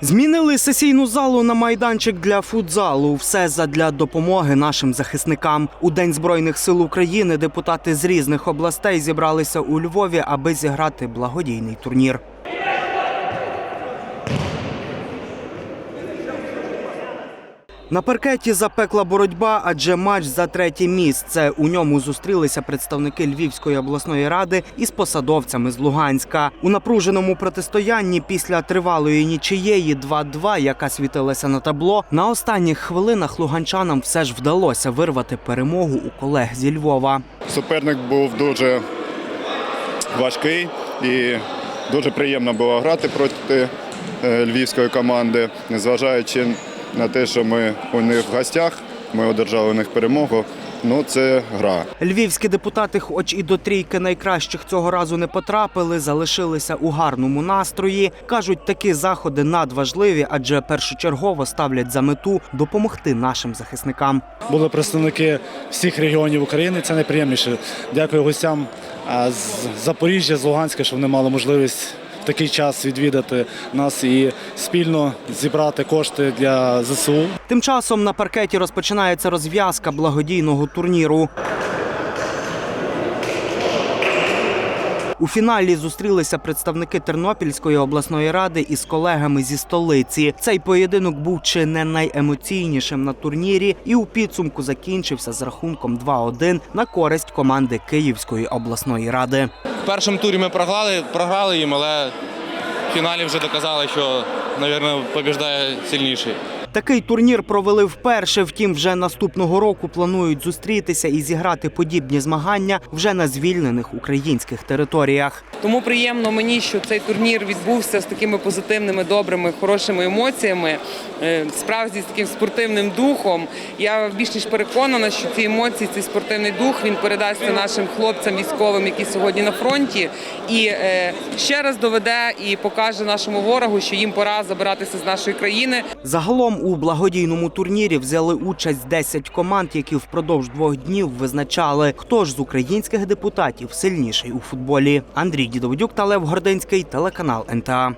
Змінили сесійну залу на майданчик для футзалу. Все задля допомоги нашим захисникам. У День Збройних сил України депутати з різних областей зібралися у Львові, аби зіграти благодійний турнір. На паркеті запекла боротьба, адже матч за третє місце. У ньому зустрілися представники Львівської обласної ради із посадовцями з Луганська. У напруженому протистоянні після тривалої нічиєї 2-2, яка світилася на табло, на останніх хвилинах луганчанам все ж вдалося вирвати перемогу у колег зі Львова. Суперник був дуже важкий і дуже приємно було грати проти е, львівської команди, незважаючи на те, що ми у них в гостях, ми одержали у них перемогу. Ну, це гра. Львівські депутати, хоч і до трійки найкращих цього разу не потрапили, залишилися у гарному настрої. кажуть, такі заходи надважливі, адже першочергово ставлять за мету допомогти нашим захисникам. Були представники всіх регіонів України. Це найприємніше. Дякую гостям з Запоріжжя, з Луганська, що вони мали можливість такий час відвідати нас і спільно зібрати кошти для ЗСУ. Тим часом на паркеті розпочинається розв'язка благодійного турніру. У фіналі зустрілися представники Тернопільської обласної ради із колегами зі столиці. Цей поєдинок був чи не найемоційнішим на турнірі, і у підсумку закінчився з рахунком 2-1 на користь команди Київської обласної ради. Першому турі ми програли, програли їм, але в фіналі вже доказали, що, мабуть, побіждає сильніший. Такий турнір провели вперше. Втім, вже наступного року планують зустрітися і зіграти подібні змагання вже на звільнених українських територіях. Тому приємно мені, що цей турнір відбувся з такими позитивними, добрими, хорошими емоціями, е, справді з таким спортивним духом. Я більш ніж переконана, що ці емоції, цей спортивний дух він передасться нашим хлопцям військовим, які сьогодні на фронті, і е, ще раз доведе і покаже нашому ворогу, що їм пора забиратися з нашої країни. Загалом у благодійному турнірі взяли участь 10 команд, які впродовж двох днів визначали, хто ж з українських депутатів сильніший у футболі. Андрій Дідовдюк та Лев Гординський, телеканал НТА.